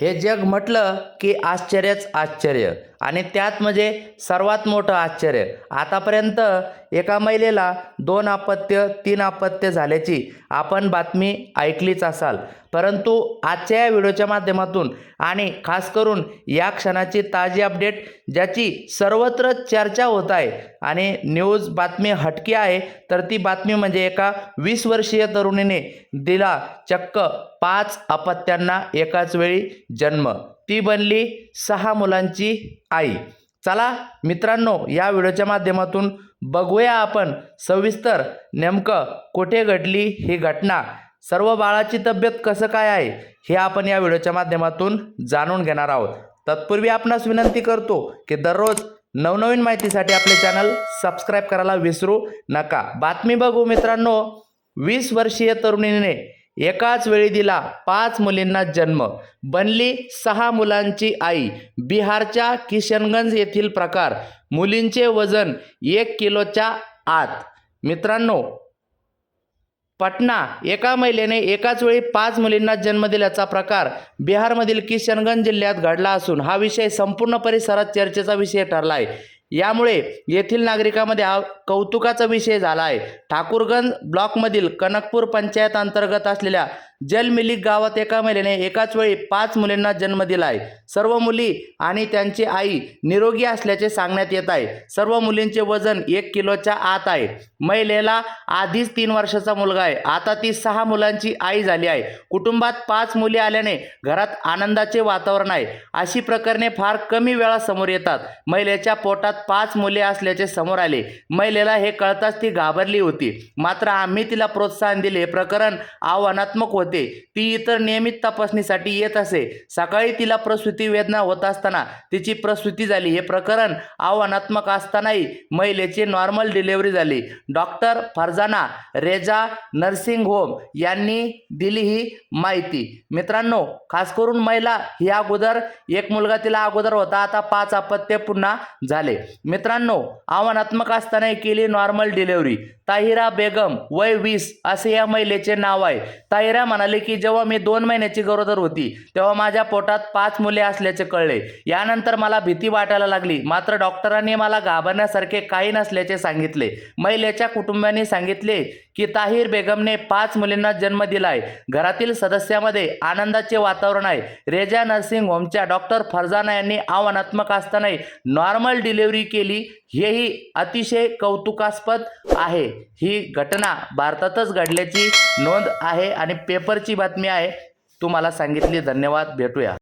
हे जग म्हटलं की आश्चर्यच आश्चर्य. आणि त्यात म्हणजे सर्वात मोठं आश्चर्य. आतापर्यंत एका महिलेला दोन अपत्य तीन अपत्य झाल्याची आपण बातमी ऐकलीच असाल. परंतु आजच्या या व्हिडिओच्या माध्यमातून आणि खास करून या क्षणाची ताजी अपडेट ज्याची सर्वत्र चर्चा होत आहे आणि न्यूज बातमी हटकी आहे तर ती बातमी म्हणजे एका वीस वर्षीय तरुणीने दिला चक्क पाच अपत्यांना एकाच वेळी जन्म. ती बनली सहा मुलांची आई. चला मित्रांनो या व्हिडिओच्या माध्यमातून बघूया आपण सविस्तर नेमकं कुठे घडली ही घटना. सर्व बाळाची तब्येत कसं काय आहे हे आपण या व्हिडिओच्या माध्यमातून जाणून घेणार आहोत. तत्पूर्वी आपणास विनंती करतो की दररोज नवनवीन माहितीसाठी आपले चॅनल सबस्क्राईब करायला विसरू नका. बातमी बघू मित्रांनो वीस वर्षीय तरुणीने एकाच वेळी दिला पाच मुलींना जन्म. बनली सहा मुलांची आई. बिहारच्या किशनगंज येथील प्रकार. मुलींचे वजन एक किलोच्या आत. मित्रांनो पटना एका महिलेने एकाच वेळी पाच मुलींना जन्म दिल्याचा प्रकार बिहारमधील किशनगंज जिल्ह्यात घडला असून हा विषय संपूर्ण परिसरात चर्चेचा विषय ठरला आहे यामुळे येथील नागरिकांमध्ये हा कौतुकाचा विषय झाला आहे ठाकूरगंज ब्लॉकमधील कनकपूर पंचायत अंतर्गत असलेल्या जलमिलिक गावात एका महिलेने एकाच वेळी पाच मुलींना जन्म दिला आहे सर्व मुली आणि त्यांची आई निरोगी असल्याचे सांगण्यात येत आहे. सर्व मुलींचे वजन एक किलोच्या आत आहे. महिलेला आधीच तीन वर्षाचा मुलगा आहे. आता ती सहा मुलांची आई झाली आहे. कुटुंबात पाच मुली आल्याने घरात आनंदाचे वातावरण आहे. अशी प्रकरणे फार कमी वेळा समोर येतात. महिलेच्या पोटात पाच मुले असल्याचे समोर आले. महिलेला हे कळताच ती घाबरली होती. मात्र आम्ही तिला प्रोत्साहन दिले. प्रकरण आव्हानात्मक होते. ती इतर नियमित तपासणीसाठी येत असे. सकाळी तिला प्रसूती वेदना होत असताना तिची प्रसूती झाली. हे प्रकरण आव्हानात्मक असतानाही महिलेची नॉर्मल डिलिव्हरी झाली. Doctor Farzana Reza nursing home यांनी दिली ही माहिती. मित्रांनो खास करून महिला ही अगोदर एक मुलगा तिला अगोदर होता. आता पाच अपत्य पुन्हा झाले. मित्रांनो आव्हानात्मक असतानाही केली नॉर्मल डिलिव्हरी. ताहिरा बेगम वय वीस असे या महिलेचे नाव आहे. ताहिरा म्हणाले की जेव्हा मी दोन महिन्याची गरोदर होती तेव्हा माझ्या पोटात पाच मुले असल्याचे कळले. यानंतर मला भीती वाटायला लागली. मात्र डॉक्टरांनी मला घाबरण्यासारखे काही नसल्याचे सांगितले. महिलेच्या कुटुंबियांनी सांगितले की ताहिर बेगमने पाच मुलींना जन्म दिलाय. घरातील सदस्यामध्ये आनंदाचे वातावरण आहे. रेजा नर्सिंग होमच्या डॉक्टर फरजाना यांनी आव्हानात्मक असतानाही नॉर्मल डिलिव्हरी केली हेही अतिशय कौतुकास्पद आहे. ही घटना भारतातच घडल्याची नोंद आहे आणि पेपरची बातमी आहे. तुम्हाला सांगितली धन्यवाद भेटूया.